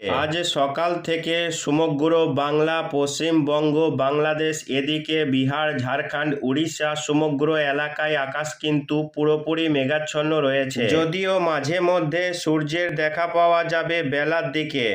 আজ সকাল থেকে সমগ্র বাংলা পশ্চিমবঙ্গ বাংলাদেশ এদিকে বিহার ঝাড়খণ্ড উড়িষ্যা সমগ্র এলাকায় আকাশ কিন্তু পুরোপুরি মেঘাচ্ছন্ন রয়েছে। যদিও মাঝে মধ্যে সূর্যের দেখা পাওয়া যাবে বেলার দিকে।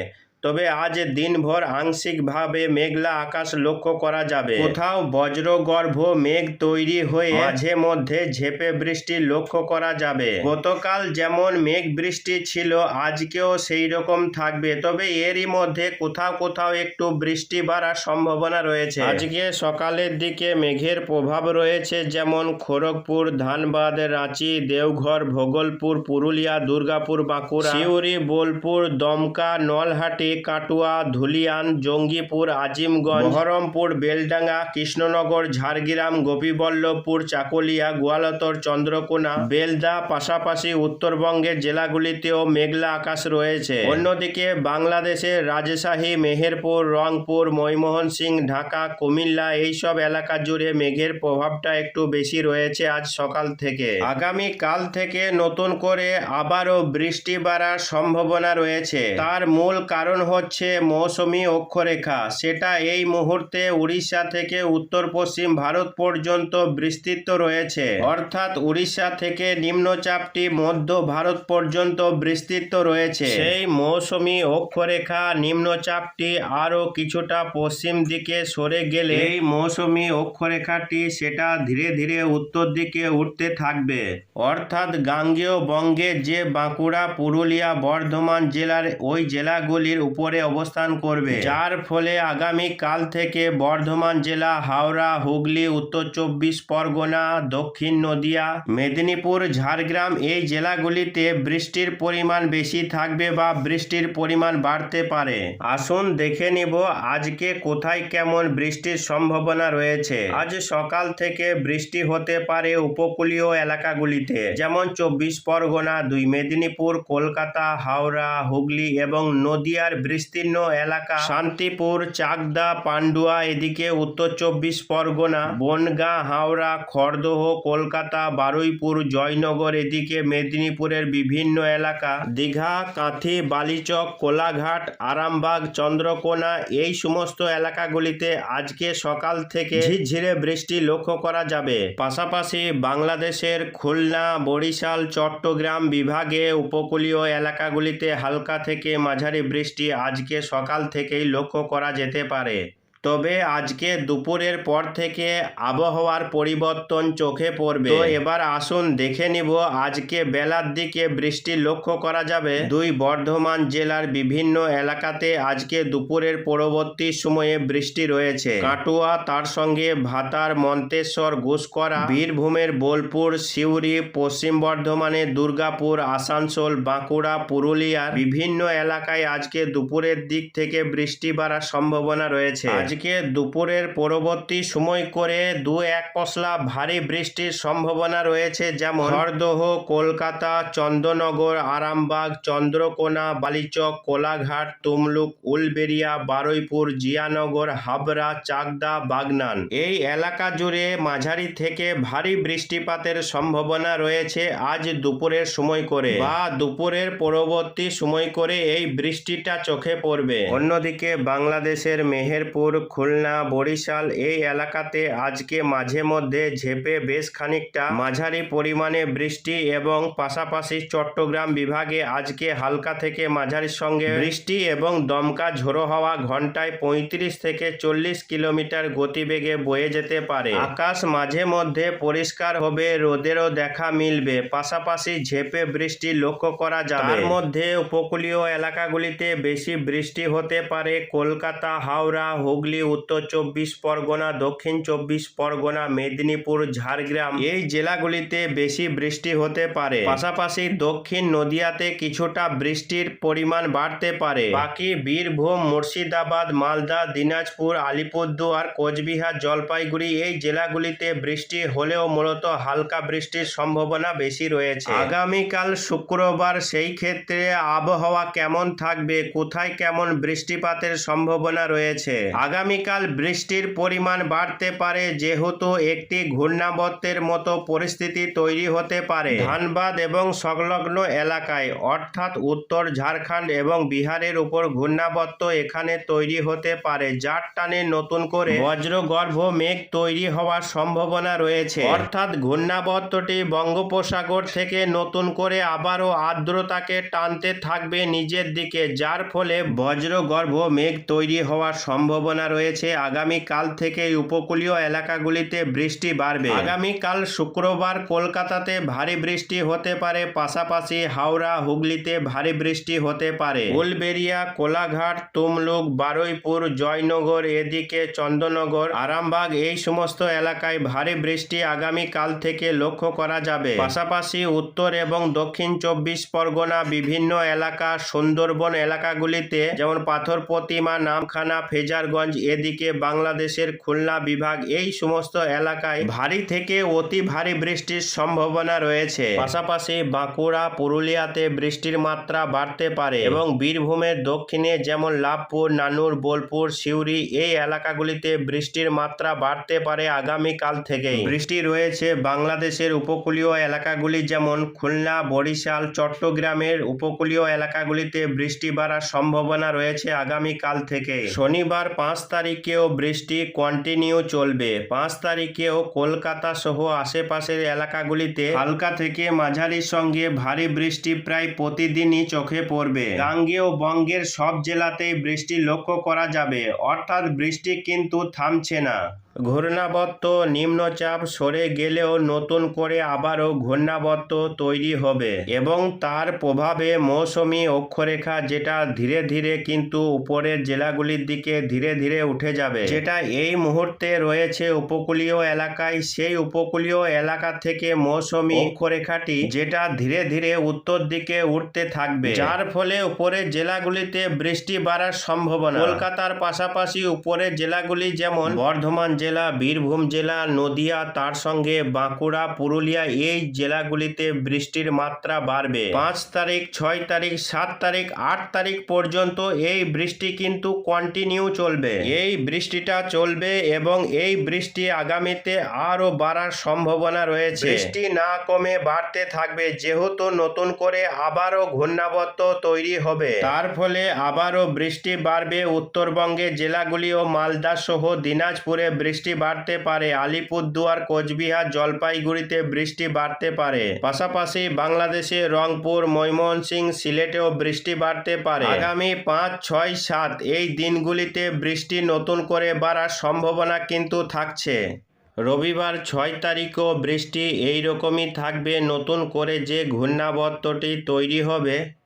তবে আজ দিনভর আংশিকভাবে মেঘলা আকাশ লক্ষ্য করা যাবে। কোথাও বজ্রগর্ভ মেঘ তৈরি হয়ে মাঝে মধ্যে ঝেপে বৃষ্টি লক্ষ্য করা যাবে। গতকাল যেমন মেঘ বৃষ্টি ছিল আজকেও সেই রকম থাকবে। তবে এরই মধ্যে কোথাও কোথাও একটু বৃষ্টি বাড়ার সম্ভাবনা রয়েছে। আজকে সকালের দিকে মেঘের প্রভাব রয়েছে যেমন খড়গপুর ধানবাদ রাঁচি দেওঘর ভোগলপুর পুরুলিয়া দুর্গাপুর বাঁকুড়া সিউড়ি বোলপুর দমকা নলহাটি কাটুয়া, ধুলিয়ান, জঙ্গিপুর, আজিমগঞ্জ, বহরমপুর, বেলডাঙ্গা, কৃষ্ণনগর, ঝাড়গ্রাম, গোপীবল্লভপুর, চাকুলিয়া, গোয়ালতর, চন্দ্রকোনা, বেলদা, পাশাপাশি উত্তরবঙ্গের জেলাগুলিতেও মেঘলা আকাশ রয়েছে। অন্যদিকে বাংলাদেশের রাজশাহী, মেহেরপুর, রংপুর ময়মোহন সিং ঢাকা, কুমিল্লা এইসব এলাকা জুড়ে মেঘের প্রভাবটা একটু বেশি রয়েছে আজ সকাল থেকে। আগামী কাল থেকে নতুন করে আবারও বৃষ্টি বাড়ার সম্ভাবনা রয়েছে। তার মূল কারণ হচ্ছে মৌসুমি অক্ষরেখা। সেটা এই মুহূর্তে উড়িষ্যা থেকে উত্তর পশ্চিম ভারত পর্যন্ত বিস্তৃত রয়েছে। অর্থাৎ উড়িষ্যা থেকে নিম্নচাপটি মধ্য ভারত পর্যন্ত বিস্তৃত রয়েছে। সেই মৌসুমি অক্ষরেখা নিম্নচাপটি আরও কিছুটা পশ্চিম দিকে সরে গেলে এই মৌসুমি অক্ষরেখাটি সেটা ধীরে ধীরে উত্তর দিকে উঠতে থাকবে। অর্থাৎ গাঙ্গেয় বঙ্গে যে বাঁকুড়া, পুরুলিয়া, বর্ধমান জেলার ওই জেলাগুলির উপরে অবস্থান করবে। যার ফলে আগামী কাল থেকে বর্ধমান জেলা, হাওড়া, হুগলি, উত্তর চব্বিশ পরগনা, দক্ষিণ নদিয়া, মেদিনীপুর, ঝাড়গ্রাম এই জেলাগুলিতে বৃষ্টির পরিমাণ বেশি থাকবে বা বৃষ্টির পরিমাণ বাড়তে পারে। আসুন দেখে নিব আজকে কোথায় কেমন বৃষ্টির সম্ভাবনা রয়েছে। আজ সকাল থেকে বৃষ্টি হতে পারে উপকূলীয় এলাকাগুলিতে, যেমন চব্বিশ পরগনা, দুই মেদিনীপুর, কলকাতা, হাওড়া, হুগলি এবং নদিয়ার বিস্তীর্ণ এলাকা। শান্তিপুর, চাকদা, পান্ডুয়া, এদিকে উত্তর চব্বিশ পরগনা, বনগাঁ, হাওড়া, খড়দহ, কলকাতা, বারুইপুর, জয়নগর, এদিকে মেদিনীপুরের বিভিন্ন এলাকা। দীঘা, কাঁথি, বালিচক, কোলাঘাট, আরামবাগ, চন্দ্রকোনা এই সমস্ত এলাকাগুলিতে আজকে সকাল থেকে ঝিরঝিরে বৃষ্টি লক্ষ্য করা যাবে। পাশাপাশি বাংলাদেশের খুলনা, বরিশাল, চট্টগ্রাম বিভাগে উপকূলীয় এলাকাগুলিতে হালকা থেকে মাঝারি বৃষ্টি আজকে সকাল থেকেই লক্ষ্য করা যেতে পারে। তবে আজকে দুপুরের পর থেকে আবহাওয়ার পরিবর্তন চোখে পড়বে। তো এবার আসুন দেখে নিব আজকে বেলার দিকে বৃষ্টি লক্ষ্য করা যাবে। দুই বর্ধমান জেলার বিভিন্ন এলাকাতে আজকে দুপুরের পরবর্তী সময়ে বৃষ্টি রয়েছে। কাটুয়া তার সঙ্গে ভাতার মন্তেশ্বর ঘুষকরা বীরভূমের বোলপুর সিউড়ি পশ্চিম বর্ধমানের দুর্গাপুর আসানসোল বাঁকুড়া পুরুলিয়ার বিভিন্ন এলাকায় আজকে দুপুরের দিক থেকে বৃষ্টি বাড়ার সম্ভাবনা রয়েছে। আজকে দুপুরের পরবর্তী সময় করে দু এক পশলা ভারী বৃষ্টির সম্ভাবনা রয়েছে, যেমন হরদহ, কলকাতা চন্দ্রনগর আরামবাগ, চন্দ্রকোনা, বালিচক, কোলাঘাট, তুমলুক উলবেরিয়া বারুইপুর, জিয়ানগর, হাবড়া, চাকদা, বাগনান। এই এলাকা জুড়ে মাঝারি থেকে ভারী বৃষ্টিপাতের সম্ভাবনা রয়েছে আজ দুপুরের সময় করে বা দুপুরের পরবর্তী সময় করে এই বৃষ্টিটা চোখে পড়বে। অন্যদিকে বাংলাদেশের মেহেরপুর খুলনা, বরিশাল এই এলাকাতে আজকে মাঝে মধ্যে ঝেপে বেশ খানিকটা মাঝারি পরিমাণে বৃষ্টি এবং পাশাপাশি চট্টগ্রাম বিভাগে আজকে হালকা থেকে মাঝারির সঙ্গে বৃষ্টি এবং দমকা ঝোড়ো হওয়া ঘন্টায় পঁয়ত্রিশ থেকে চল্লিশ কিলোমিটার গতিবেগে বয়ে যেতে পারে। আকাশ মাঝে মধ্যে পরিষ্কার হবে, রোদেরও দেখা মিলবে। পাশাপাশি ঝেপে বৃষ্টি লক্ষ্য করা যাবে। তার মধ্যে উপকূলীয় এলাকাগুলিতে বেশি বৃষ্টি হতে পারে, কলকাতা, হাওড়া, হুগলি উত্তর চব্বিশ পরগনা, দক্ষিণ চব্বিশ পরগনা, মেদিনীপুর, ঝাড়গ্রাম এই জেলাগুলিতে বেশি বৃষ্টি হতে পারে। পাশাপাশি দক্ষিণ নদিয়াতে কিছুটা বৃষ্টির পরিমাণ বাড়তে পারে। বাকি বীরভূম, মুর্শিদাবাদ, মালদা, দিনাজপুর, আলিপুরদুয়ার, কোচবিহার, জলপাইগুড়ি এই জেলাগুলিতে বৃষ্টি হলেও মূলত হালকা বৃষ্টির সম্ভাবনা বেশি রয়েছে। আগামীকাল শুক্রবার সেই ক্ষেত্রে আবহাওয়া কেমন থাকবে, কোথায় কেমন বৃষ্টিপাতের সম্ভাবনা রয়েছে? আগামীকাল বৃষ্টির পরিমাণ বাড়তে পারে, যেহেতু একটি ঘূর্ণাবর্তের মতো পরিস্থিতি তৈরি হতে পারে। ধানবাদ এবং সংলগ্ন এলাকায়, অর্থাৎ উত্তর ঝাড়খণ্ড এবং বিহারের উপর ঘূর্ণাবর্ত এখানে তৈরি হতে পারে, যার টানে নতুন করে বজ্রগর্ভ মেঘ তৈরি হওয়ার সম্ভাবনা রয়েছে। অর্থাৎ ঘূর্ণাবর্তটি বঙ্গোপসাগর থেকে নতুন করে আবারও আর্দ্রতাকে টানতে থাকবে নিজের দিকে, যার ফলে বজ্রগর্ভ মেঘ তৈরি হওয়ার সম্ভাবনা রয়েছে। আগামী কাল থেকে উপকূলীয় এলাকাগুলিতে বৃষ্টি বাড়বে। আগামী কাল শুক্রবার কলকাতাতে ভারী বৃষ্টি হতে পারে। পাশাপাশি হাওড়া, হুগলিতে ভারী বৃষ্টি হতে পারে। উলবেরিয়া কোলাঘাট, তুমলুক, বারুইপুর, জয়নগর, এদিকে চন্দননগর, আরামবাগ এই সমস্ত এলাকায় ভারী বৃষ্টি আগামী কাল থেকে লক্ষ্য করা যাবে। পাশাপাশি উত্তর এবং দক্ষিণ চব্বিশ পরগনা বিভিন্ন এলাকা, সুন্দরবন এলাকাগুলিতে যেমন পাথর প্রতিমা নামখানা, ফেজারগঞ্জ এদিকে বাংলাদেশের খুলনা বিভাগ এই সমস্ত এলাকায় ভারী থেকে অতি ভারী বৃষ্টির সম্ভাবনা রয়েছে। পাশাপাশি বাঁকুড়া, পুরুলিয়াতে বৃষ্টির মাত্রা বাড়তে পারে এবং বীরভূমের দক্ষিণে যেমন লাভপুর, নানুর, বোলপুর, সিউড়ি এই এলাকাগুলিতে বৃষ্টির মাত্রা বাড়তে পারে আগামী কাল থেকেই। বৃষ্টি রয়েছে বাংলাদেশের উপকূলীয় এলাকাগুলি যেমন খুলনা, বরিশাল, চট্টগ্রামের উপকূলীয় এলাকাগুলিতে বৃষ্টি বাড়ার সম্ভাবনা রয়েছে আগামী কাল থেকে শনিবার পাঁচ তারিখেও বৃষ্টি কন্টিনিউ চলবে। পাঁচ তারিখেও কলকাতা সহ আশেপাশের এলাকাগুলিতে হালকা থেকে মাঝারির সঙ্গে ভারী বৃষ্টি প্রায় প্রতিদিনই চোখে পড়বে। গাঙ্গেয় বঙ্গের সব জেলাতেই বৃষ্টি লক্ষ্য করা যাবে। অর্থাৎ বৃষ্টি কিন্তু থামছে না। ঘূর্ণাবর্ত নিম্নচাপ সরে গেলেও নতুন করে আবারও ঘূর্ণাবর্ত তৈরি হবে এবং তার প্রভাবে মৌসুমি অক্ষরেখা যেটা ধীরে ধীরে কিন্তু উপরের জেলাগুলির দিকে ধীরে ধীরে উঠে যাবে। যেটা এই মুহূর্তে রয়েছে উপকূলীয় এলাকায়, সেই উপকূলীয় এলাকা থেকে মৌসুমি অক্ষরেখাটি যেটা ধীরে ধীরে উত্তর দিকে উঠতে থাকবে। যার ফলে উপরের জেলাগুলিতে বৃষ্টি বাড়ার সম্ভাবনা। কলকাতার পাশাপাশি উপরের জেলাগুলি যেমন বর্ধমান জেলা, বীরভূম জেলা, নদিয়া, তার সঙ্গে বাঁকুড়া, পুরুলিয়া এই জেলাগুলিতে বৃষ্টির মাত্রা বাড়বে। পাঁচ তারিখ, ছয় তারিখ, সাত তারিখ, আট তারিখ পর্যন্ত এই বৃষ্টি কিন্তু কন্টিনিউ চলবে। এই বৃষ্টিটা চলবে এবং এই বৃষ্টি আগামীতে আরও বাড়ার সম্ভাবনা রয়েছে। বৃষ্টি না কমে বাড়তে থাকবে, যেহেতু নতুন করে আবারও ঘূর্ণাবর্ত তৈরি হবে। তার ফলে আবারও বৃষ্টি বাড়বে উত্তরবঙ্গের জেলাগুলি ও মালদা সহ দিনাজপুরে বৃষ্টি বাড়তে পারে। আলিপুরদুয়ার, কোচবিহার, জলপাইগুড়িতে বৃষ্টি বাড়তে পারে। পাশাপাশি বাংলাদেশে রংপুর, ময়মনসিংহ, সিলেটেও বৃষ্টি বাড়তে পারে। আগামী পাঁচ, ছয়, সাত এই দিনগুলিতে বৃষ্টি নতুন করে বাড়ার সম্ভাবনা কিন্তু থাকছে। রবিবার ছয় তারিখও বৃষ্টি এই রকমই থাকবে। নতুন করে যে ঘূর্ণাবর্তটি তৈরি হবে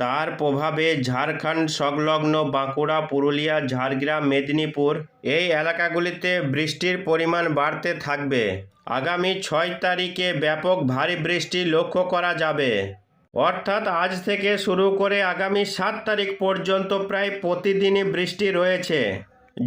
তার প্রভাবে ঝাড়খণ্ড সংলগ্ন বাঁকুড়া, পুরুলিয়া, ঝাড়গ্রাম, মেদিনীপুর এই এলাকাগুলিতে বৃষ্টির পরিমাণ বাড়তে থাকবে। আগামী ছয় তারিখে ব্যাপক ভারী বৃষ্টি লক্ষ্য করা যাবে। অর্থাৎ আজ থেকে শুরু করে আগামী সাত তারিখ পর্যন্ত প্রায় প্রতিদিনই বৃষ্টি রয়েছে।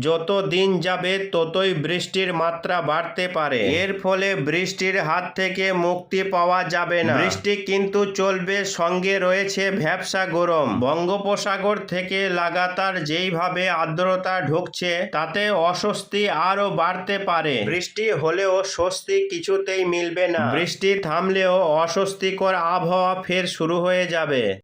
যত দিন যাবে ততই বৃষ্টির মাত্রা বাড়তে পারে। এর ফলে বৃষ্টির হাত থেকে মুক্তি পাওয়া যাবে না। বৃষ্টি কিন্তু চলবে সঙ্গে রয়েছে ভ্যাবসা গরম। বঙ্গোপসাগর থেকে লাগাতার যেইভাবে আর্দ্রতা ঢুকছে, তাতে অস্বস্তি আরও বাড়তে পারে। বৃষ্টি হলেও স্বস্তি কিছুতেই মিলবে না। বৃষ্টি থামলেও অস্বস্তিকর আবহাওয়া ফের শুরু হয়ে যাবে।